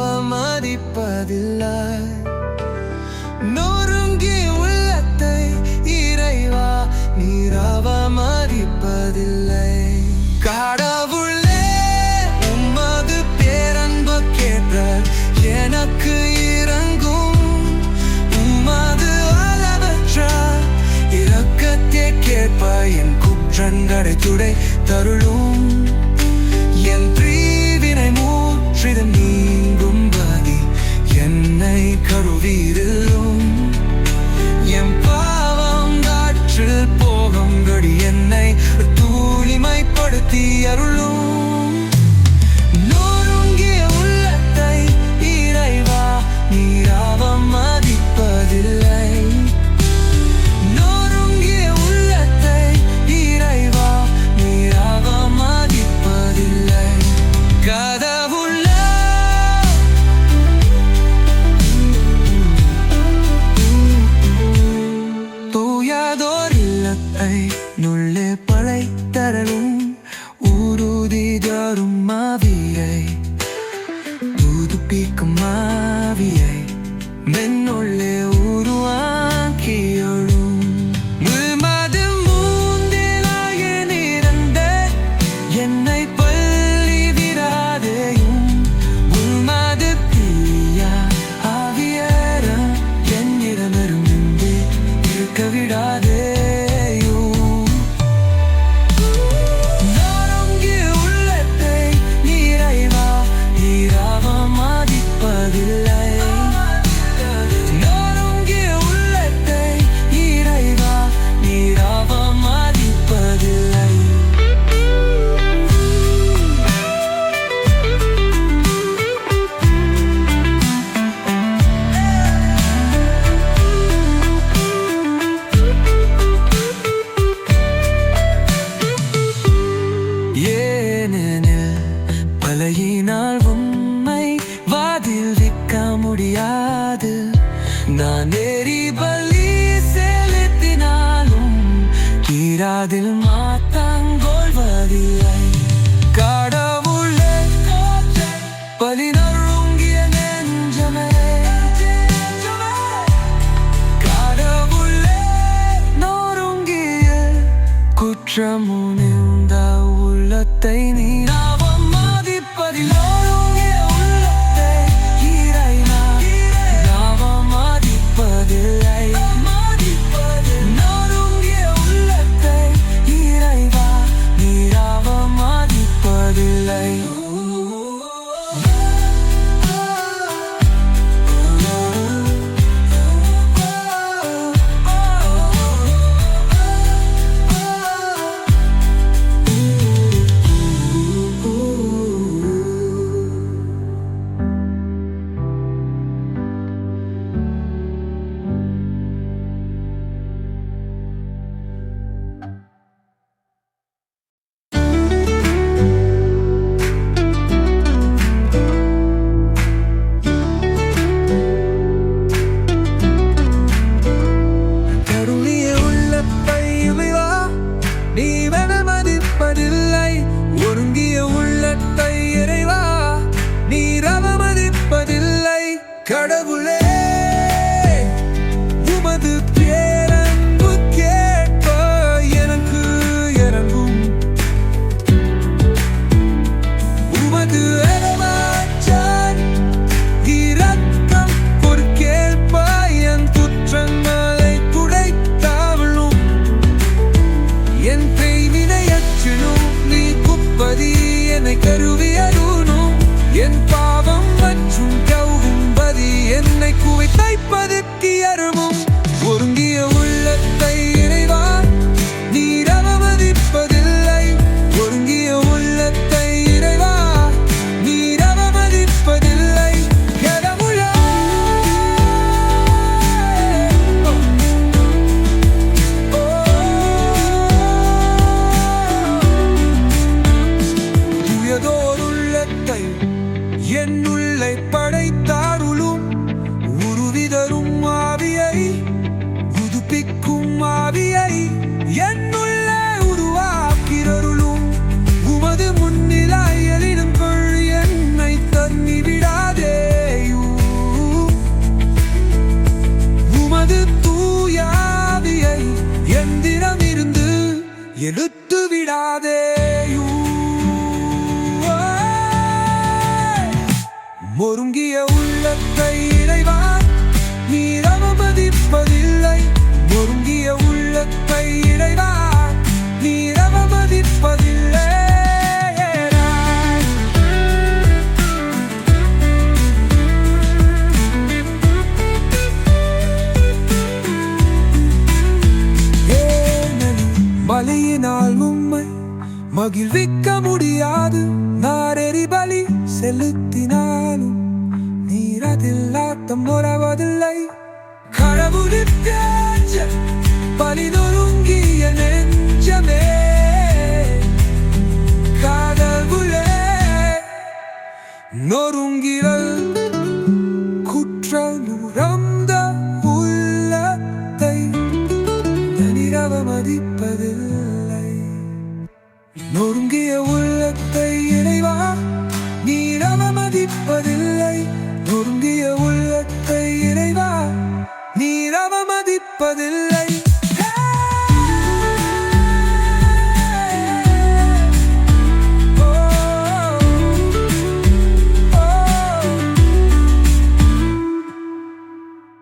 அவமதிப்பதில்லை. ஆவியை மென்னுள்ளே dilim ik எடுத்து விடாதேயூ ஒருங்கிய உள்ளத்தை மகிழ்விக்க முடியாது. நான் எரிபலி செலுத்தினாலும் நீர் அதில் ஆட்டம் உறவதில்லை. கடவுளுக்கு பலி நொறுங்கிய நெஞ்சமே. 노름기에 울렸다.